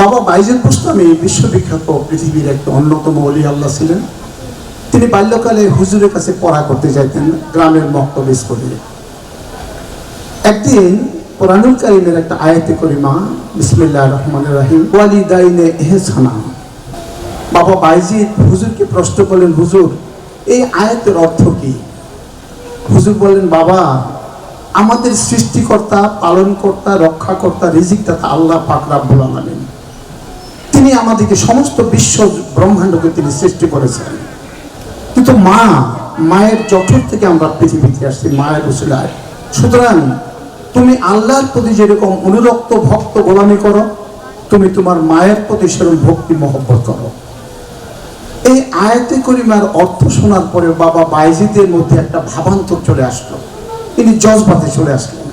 বাবা বাইজেদ বুস্তামি বিশ্ববিখ্যাত পৃথিবীর একটা অন্যতম অলি আল্লাহ ছিলেন। তিনি বাল্যকালে হুজুরের কাছে পড়া করতে যাইতেন গ্রামের মক্তব স্কুলে। একদিন কোরআনুল কারিমের একটা আয়াতে করিমা, বিসমিল্লাহ রহমান রাহিম, ওয়ালিদাইনে এহসানা। বাবা বাইজিদ হুজুরকে প্রশ্ন করলেন, হুজুর, এই আয়াতের অর্থ কি? হুজুর বললেন, বাবা, আমাদের সৃষ্টিকর্তা, পালনকর্তা, রক্ষাকর্তা, রিজিকদাতা আল্লাহ পাক রাব্বুল আলামিন। তিনি আমাদেরকে সমস্ত বিশ্ব ব্রহ্মাণ্ডকে তিনি সৃষ্টি করেছেন। কিন্তু মা, মায়ের জঠর থেকে আমরা পৃথিবীতে আসছি, মায়ের উসিলায়। সুতরাং তুমি আল্লাহর প্রতি যেরকম অনুরক্ত ভক্ত গোলামি করো, তুমি তোমার মায়ের প্রতি সেরকম ভক্তি মহব্বত করো। এই আয়াতে করিমার অর্থ শোনার পরে বাবা বাইজিদের মধ্যে একটা ভাবান্তর চলে আসলো। তিনি জজবাতে চলে আসলেন।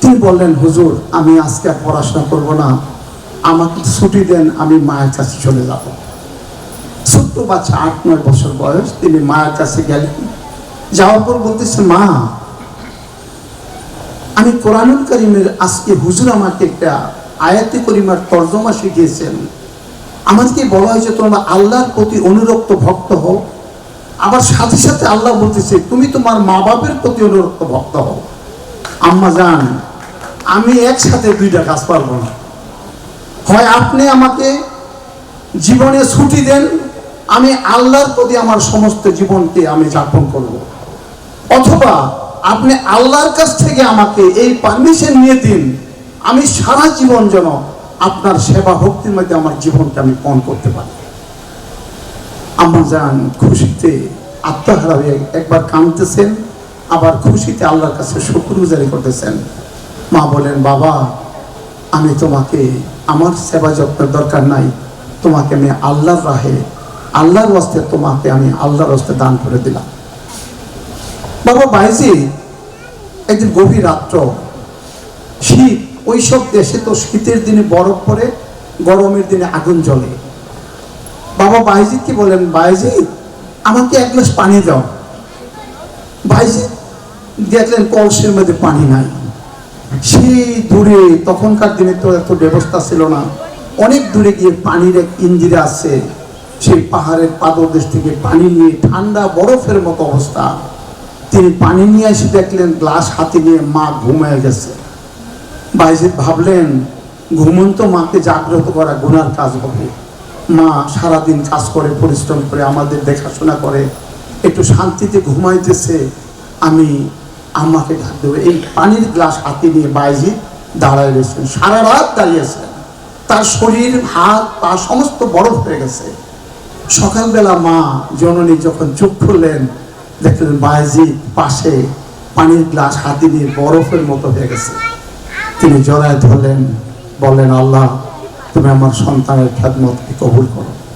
তিনি বললেন, হুজুর, আমি আজকে আর পড়াশোনা করব না। আমাকে ছুটি দেন, আমি মায়ের কাছে চলে যাব। ছোট্ট বাচ্চা আট, নয় বছর বয়স, তিনি মায়ের কাছে গেলেন। যাওয়ার পর বলতেছে, মা, আমি কোরআনুল করিমের আজকে হুজুর আমাকে একটা আয়াতে করিমার তর্জমা শিখিয়েছেন। আমাদেরকে বলা হয়েছে, তোমরা আল্লাহর প্রতি অনুরক্ত ভক্ত হও। আবার সাথে সাথে আল্লাহ বলতেছে, তুমি তোমার মা বাপের প্রতি অনুরক্ত ভক্ত হও। আম্মা, জান, আমি একসাথে দুইটা কাজ পারব না। হয় আপনি আমাকে জীবনে ছুটি দেন, আমি আল্লাহর প্রতি আমার সমস্ত জীবনকে আমি যাপন করব। অথবা আপনি আল্লাহর কাছ থেকে আমাকে এই পারমিশন নিয়ে দিন, আমি সারা জীবন যেন আপনার সেবা ভক্তির মধ্যে আমার জীবনকে আমি পণ করতে পারি। আমার যান খুশিতে আত্মহারা হয়ে একবার কাঁদতেছেন, আবার খুশিতে আল্লাহর কাছে শুক্রগুজারি করতেছেন। মা বলেন বাবা আমি তোমাকে আমার সেবা যত্নের দরকার নাই। তোমাকে আমি আল্লাহর রাহে, আল্লাহর হস্তে তোমাকে আমি আল্লাহর হস্তে দান করে দিলাম। বাবা বাইজি একদিন গভীর রাত্র, শীত, ওই সব দেশে তো শীতের দিনে বরফ পড়ে, গরমের দিনে আগুন জ্বলে। বাবা বাইজিৎ কি বলেন বাইজিৎ আমাকে এক গ্লাস পানি দাও। বাইজিৎ দেখলেন কলসের মধ্যে পানি নাই। সেই দূরে, তখনকার দিনে তো এত ব্যবস্থা ছিল না। অনেক দূরে গিয়ে পানির এক ইঞ্জিরা আছে। সেই পাহাড়ের পাদদেশ থেকে পানি নিয়ে ঠান্ডা বরফের মতো অবস্থা। তিনি পানি নিয়ে এসে দেখলেন, গ্লাস হাতে নিয়ে মা ঘুমায় গেছে। বাইজিৎ ভাবলেন, ঘুমন্ত মাকে জাগ্রত করা গুনার কাজ হবে। মা সারাদিন কাজ করে, পরিশ্রম করে, আমাদের দেখাশোনা করে। একটু শান্তিতে ঘুমাইতেছে। আমি আমাকে ডাক দেবো এই পানির গ্লাস হাতে নিয়ে বাইজি দাঁড়ায় রয়েছেন। সারা রাত দাঁড়িয়েছেন তার শরীর, হাত, পা সমস্ত বরফ হয়ে গেছে। সকালবেলা মা জননী যখন চোখ খুললেন, দেখলেন বাইজি পাশে পানির গ্লাস হাতে নিয়ে বরফের মতো হয়ে গেছে। তিনি জড়ায় ধরলেন, বললেন, আল্লাহ, তুমি আমার সন্তানের খ্যাতমতকে কবুল করো।